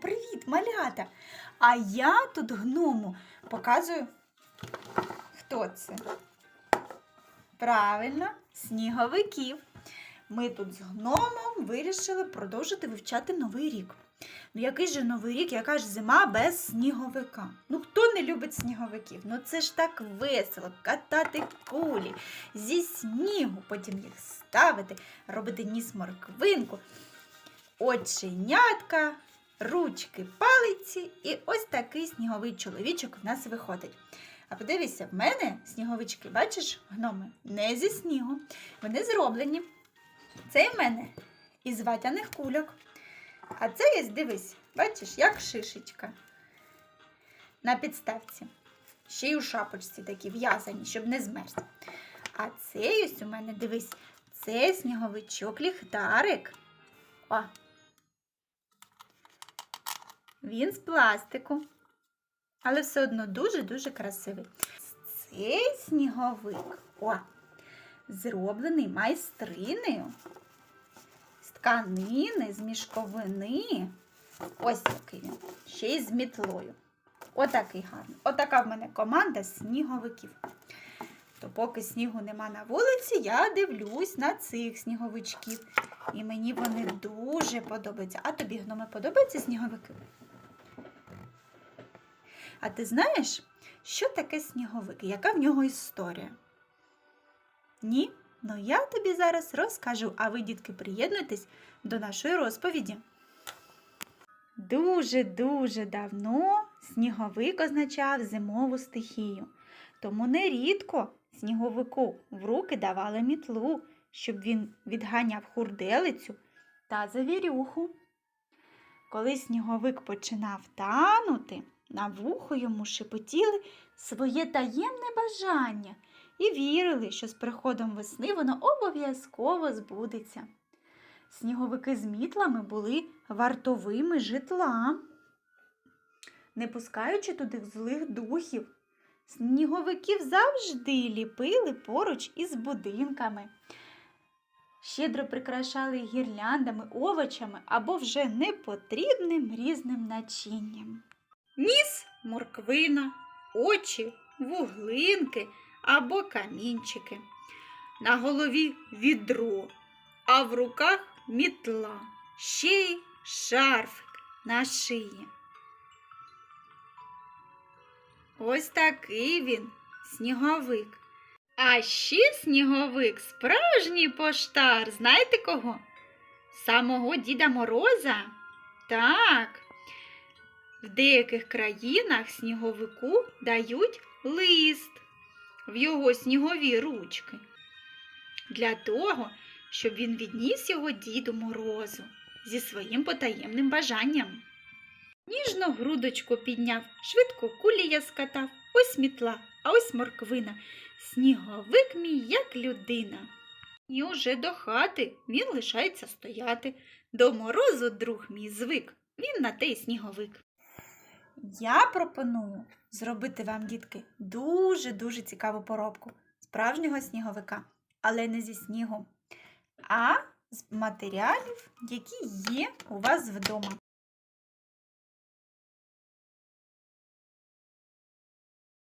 Привіт, малята! А я тут гному показую, хто це. Правильно, сніговиків. Ми тут з гномом вирішили продовжити вивчати новий рік. Ну, який же новий рік, яка ж зима без сніговика? Ну, хто не любить сніговиків? Ну це ж так весело катати кулі зі снігу, потім їх ставити, робити ніс морквинку, оченятка, ручки, палиці, і ось такий сніговий чоловічок в нас виходить. А подивися, в мене сніговички, бачиш, гноми, не зі снігу. Вони зроблені. Це в мене із ватяних кульок. А це є, дивись, бачиш, як шишечка на підставці. Ще й у шапочці такі в'язані, щоб не змерз. А цей ось у мене, дивись, це сніговичок ліхтарик. О! Він з пластику, але все одно дуже-дуже красивий. Цей сніговик о, зроблений майстринею з тканини, з мішковини. Ось який він. Ще й з мітлою. Отакий гарний. Отака в мене команда сніговиків. То поки снігу нема на вулиці, я дивлюсь на цих сніговичків. І мені вони дуже подобаються. А тобі гноми подобаються сніговики? А ти знаєш, що таке сніговик? Яка в нього історія? Ні? Ну я тобі зараз розкажу, а ви, дітки, приєднуйтесь до нашої розповіді. Дуже-дуже давно сніговик означав зимову стихію. Тому нерідко сніговику в руки давали мітлу, щоб він відганяв хурделицю та завірюху. Коли сніговик починав танути, на вухо йому шепотіли своє таємне бажання і вірили, що з приходом весни воно обов'язково збудеться. Сніговики з мітлами були вартовими житла, не пускаючи туди злих духів. Сніговиків завжди ліпили поруч із будинками, щедро прикрашали гірляндами, овочами або вже непотрібним різним начинням. Ніс морквина, очі, вуглинки або камінчики. На голові відро, а в руках мітла, ще й шарфик на шиї. Ось такий він, сніговик. А ще сніговик справжній поштар. Знаєте кого? Самого Діда Мороза? Так. В деяких країнах сніговику дають лист в його снігові ручки. Для того, щоб він відніс його Діду Морозу зі своїм потаємним бажанням. Ніжно грудочку підняв, швидко кулі я скатав, ось мітла, а ось морквина. Сніговик мій, як людина. І уже до хати він лишається стояти. До морозу, друг мій звик, він на те й сніговик. Я пропоную зробити вам, дітки, дуже-дуже цікаву поробку справжнього сніговика, але не зі снігу, а з матеріалів, які є у вас вдома.